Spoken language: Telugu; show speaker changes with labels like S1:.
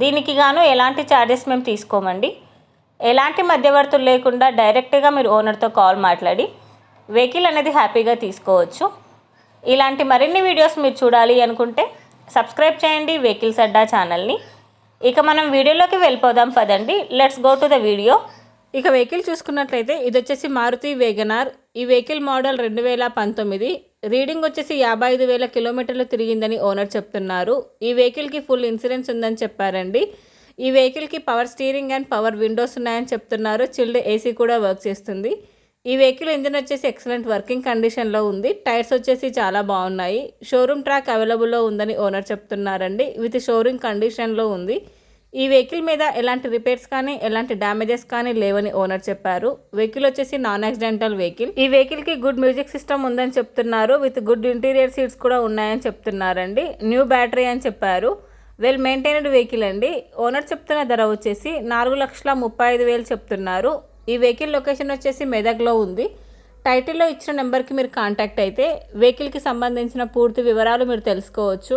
S1: దీనికి గాను ఎలాంటి ఛార్జెస్ మేము తీసుకోమండి. ఎలాంటి మధ్యవర్తులు లేకుండా డైరెక్ట్గా మీరు ఓనర్తో కాల్ మాట్లాడి వెహికల్ అనేది హ్యాపీగా తీసుకోవచ్చు. ఇలాంటి మరిన్ని వీడియోస్ మీరు చూడాలి అనుకుంటే సబ్స్క్రైబ్ చేయండి వెహికల్స్ అడ్డా ఛానల్ని ఇక మనం వీడియోలోకి వెళ్ళిపోదాం పదండి. Let's go to the video
S2: ఇక వెహికల్ చూసుకున్నట్లయితే ఇది వచ్చేసి మారుతి వేగనార్. ఈ వెహికల్ మోడల్ రెండు వేల పంతొమ్మిది. రీడింగ్ వచ్చేసి యాభై ఐదు వేల కిలోమీటర్లు తిరిగిందని ఓనర్ చెప్తున్నారు. ఈ వెహికల్కి ఫుల్ ఇన్సూరెన్స్ ఉందని చెప్పారండి. ఈ వెహికల్కి power steering and power windows ఉన్నాయని చెప్తున్నారు. చిల్డ్ ఏసీ కూడా వర్క్ చేస్తుంది. ఈ వెహికల్ ఇంజిన్ వచ్చేసి ఎక్సలెంట్ వర్కింగ్ కండిషన్లో ఉంది. టైర్స్ వచ్చేసి చాలా బాగున్నాయి. షోరూమ్ ట్రాక్ అవైలబుల్లో ఉందని ఓనర్ చెప్తున్నారండి. విత్ షోరూమ్ కండిషన్లో ఉంది. ఈ వెహికల్ మీద ఎలాంటి రిపేర్స్ కానీ ఎలాంటి డ్యామేజెస్ కానీ లేవని ఓనర్ చెప్పారు. వెహికల్ వచ్చేసి నాన్ యాక్సిడెంటల్ వెహికల్. ఈ వెహికల్కి గుడ్ మ్యూజిక్ సిస్టమ్ ఉందని చెప్తున్నారు. విత్ గుడ్ ఇంటీరియర్ సీట్స్ కూడా ఉన్నాయని చెప్తున్నారండి. న్యూ బ్యాటరీ అని చెప్పారు. వెల్ మెయింటైన్డ్ వెహికల్ అండి. ఓనర్ చెప్తున్న ధర వచ్చేసి నాలుగు లక్షల ముప్పై ఐదు వేలు చెప్తున్నారు. ఈ వెహికల్ లొకేషన్ వచ్చేసి మెదక్లో ఉంది. టైటిల్లో ఇచ్చిన నెంబర్కి మీరు కాంటాక్ట్ అయితే వెహికల్కి సంబంధించిన పూర్తి వివరాలు మీరు తెలుసుకోవచ్చు.